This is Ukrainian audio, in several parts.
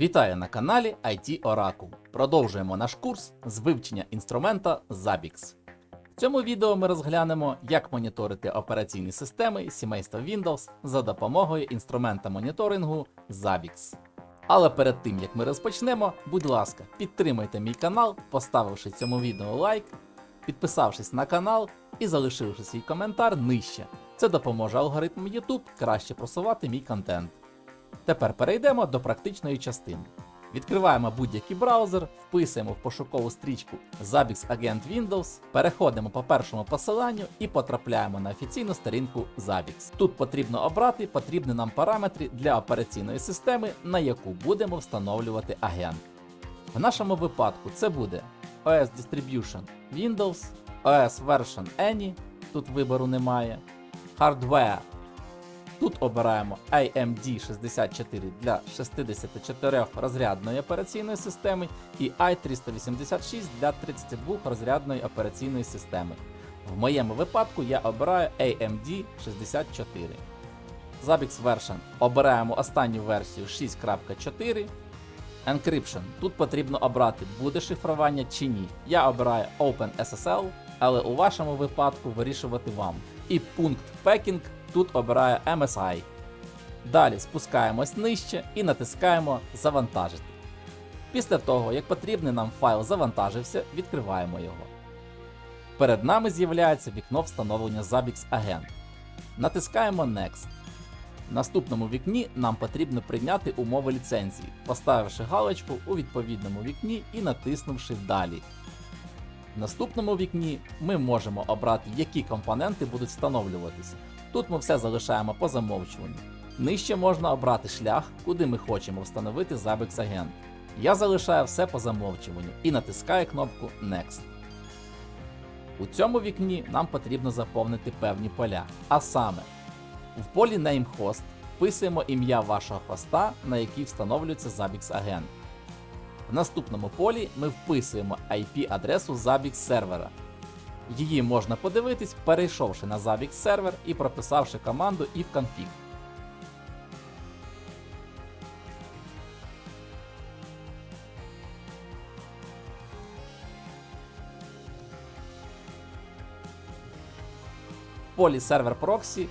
Вітаю на каналі IT Oracle. Продовжуємо наш курс з вивчення інструмента Zabbix. В цьому відео ми розглянемо, як моніторити операційні системи сімейства Windows за допомогою інструмента моніторингу Zabbix. Але перед тим як ми розпочнемо, будь ласка, підтримайте мій канал, поставивши цьому відео лайк, підписавшись на канал і залишивши свій коментар нижче. Це допоможе алгоритмам YouTube краще просувати мій контент. Тепер перейдемо до практичної частини. Відкриваємо будь-який браузер, вписуємо в пошукову стрічку Zabbix Agent Windows, переходимо по першому посиланню і потрапляємо на офіційну сторінку Zabbix. Тут потрібно обрати потрібні нам параметри для операційної системи, на яку будемо встановлювати агент. В нашому випадку це буде OS Distribution Windows, OS Version Any, тут вибору немає, Hardware Тут обираємо AMD 64 для 64 розрядної операційної системи і i386 для 32 розрядної операційної системи. В моєму випадку я обираю AMD 64. Zabbix Version обираємо останню версію 6.4. Encryption. Тут потрібно обрати, буде шифрування чи ні. Я обираю OpenSSL, але у вашому випадку вирішувати вам. І пункт Packing тут обираю MSI. Далі спускаємось нижче і натискаємо Завантажити. Після того, як потрібний нам файл завантажився, відкриваємо його. Перед нами з'являється вікно встановлення Zabbix Agent. Натискаємо Next. В наступному вікні нам потрібно прийняти умови ліцензії, поставивши галочку у відповідному вікні і натиснувши Далі. В наступному вікні ми можемо обрати, які компоненти будуть встановлюватися. Тут ми все залишаємо по замовчуванню. Нижче можна обрати шлях, куди ми хочемо встановити Zabbix Agent. Я залишаю все по замовчуванню і натискаю кнопку Next. У цьому вікні нам потрібно заповнити певні поля. А саме, в полі NameHost вписуємо ім'я вашого хоста, на який встановлюється Zabbix Agent. В наступному полі ми вписуємо IP-адресу Zabbix сервера. Її можна подивитись, перейшовши на Zabbix сервер і прописавши команду ifconfig. В полі сервер Proxy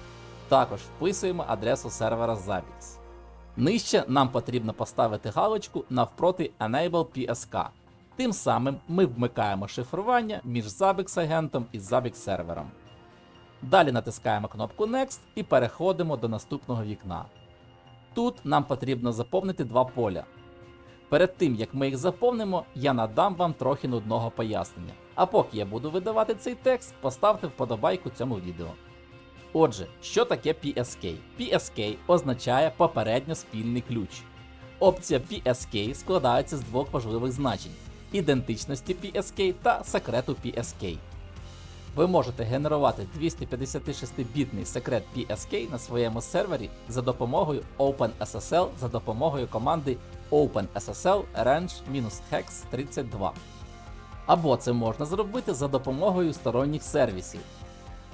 також вписуємо адресу сервера Zabbix. Нижче нам потрібно поставити галочку навпроти Enable PSK. Тим самим ми вмикаємо шифрування між Zabbix агентом і Zabbix сервером. Далі натискаємо кнопку Next і переходимо до наступного вікна. Тут нам потрібно заповнити два поля. Перед тим як ми їх заповнимо, я надам вам трохи нудного пояснення. А поки я буду видавати цей текст, поставте вподобайку цьому відео. Отже, що таке PSK? PSK означає попередньо спільний ключ. Опція PSK складається з двох важливих значень ідентичності PSK та секрету PSK. Ви можете генерувати 256-бітний секрет PSK на своєму сервері за допомогою OpenSSL за допомогою команди OpenSSL range-hex 32. Або це можна зробити за допомогою сторонніх сервісів.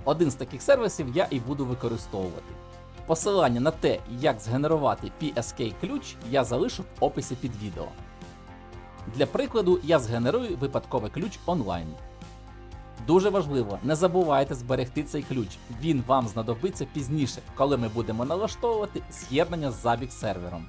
Один з таких сервісів я і буду використовувати. Посилання на те, як згенерувати PSK ключ, я залишу в описі під відео. Для прикладу, я згенерую випадковий ключ онлайн. Дуже важливо, не забувайте зберегти цей ключ, він вам знадобиться пізніше, коли ми будемо налаштовувати з'єднання з Zabbix сервером.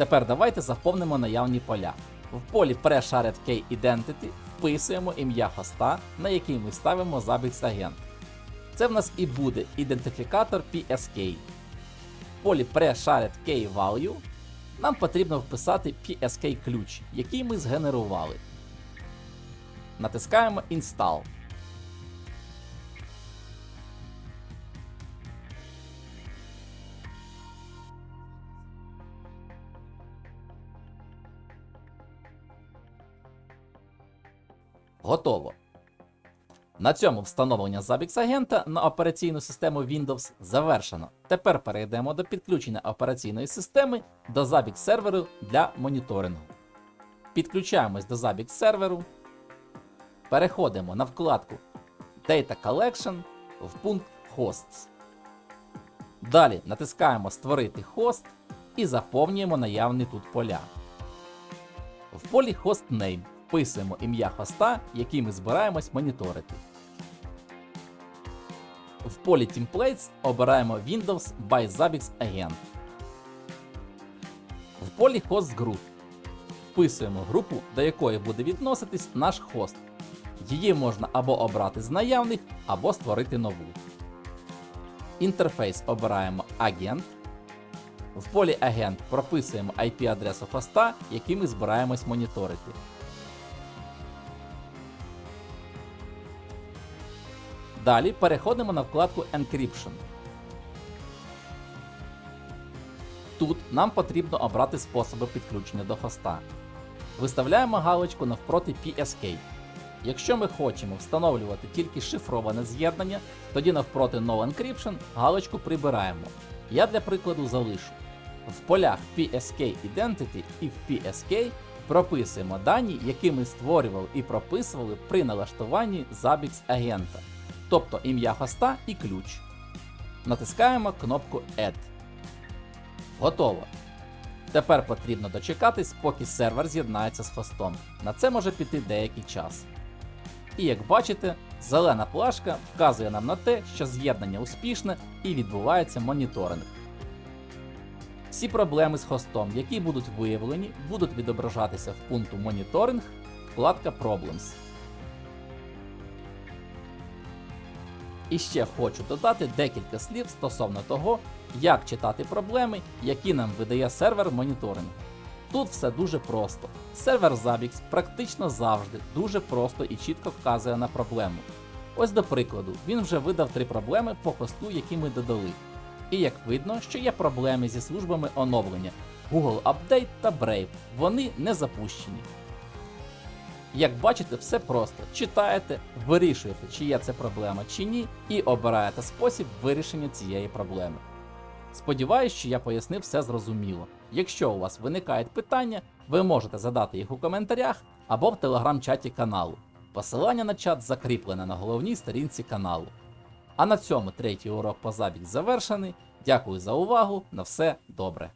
Тепер давайте заповнимо наявні поля. В полі Pre-Shared Key Identity вписуємо ім'я хоста, на який ми ставимо Zabbix агент. Це в нас і буде ідентифікатор PSK. В полі Pre-Shared Key Value нам потрібно вписати PSK ключ, який ми згенерували. Натискаємо Install. Готово. На цьому встановлення Zabbix агента на операційну систему Windows завершено. Тепер перейдемо до підключення операційної системи до Zabbix серверу для моніторингу. Підключаємось до Zabbix серверу. Переходимо на вкладку Data Collection в пункт Hosts. Далі натискаємо Створити хост і заповнюємо наявні тут поля. В полі Host Name вписуємо ім'я хоста, який ми збираємось моніторити. В полі Templates обираємо Windows by Zabbix Agent. В полі Host Group вписуємо групу, до якої буде відноситись наш хост. Її можна або обрати з наявних, або створити нову. Інтерфейс обираємо Агент. В полі Агент прописуємо IP-адресу хоста, який ми збираємось моніторити. Далі переходимо на вкладку Encryption. Тут нам потрібно обрати способи підключення до хоста. Виставляємо галочку навпроти PSK. Якщо ми хочемо встановлювати тільки шифроване з'єднання, тоді навпроти No Encryption галочку прибираємо. Я для прикладу залишу. В полях PSK Identity і в PSK прописуємо дані, які ми створювали і прописували при налаштуванні Zabbix агента, тобто ім'я хоста і ключ. Натискаємо кнопку Add. Готово. Тепер потрібно дочекатись, поки сервер з'єднається з хостом. На це може піти деякий час. І як бачите, зелена плашка вказує нам на те, що з'єднання успішне і відбувається моніторинг. Всі проблеми з хостом, які будуть виявлені, будуть відображатися в пункту Моніторинг, вкладка Problems. І ще хочу додати декілька слів стосовно того, як читати проблеми, які нам видає сервер моніторингу. Тут все дуже просто. Сервер Zabbix практично завжди дуже просто і чітко вказує на проблему. Ось до прикладу, він вже видав три проблеми по хосту, які ми додали. І як видно, що є проблеми зі службами оновлення Google Update та Brave, вони не запущені. Як бачите, все просто. Читаєте, вирішуєте, чи є це проблема чи ні, і обираєте спосіб вирішення цієї проблеми. Сподіваюсь, що я пояснив все зрозуміло. Якщо у вас виникають питання, ви можете задати їх у коментарях або в телеграм-чаті каналу. Посилання на чат закріплене на головній сторінці каналу. А на цьому третій урок по забіг завершений. Дякую за увагу. На все добре.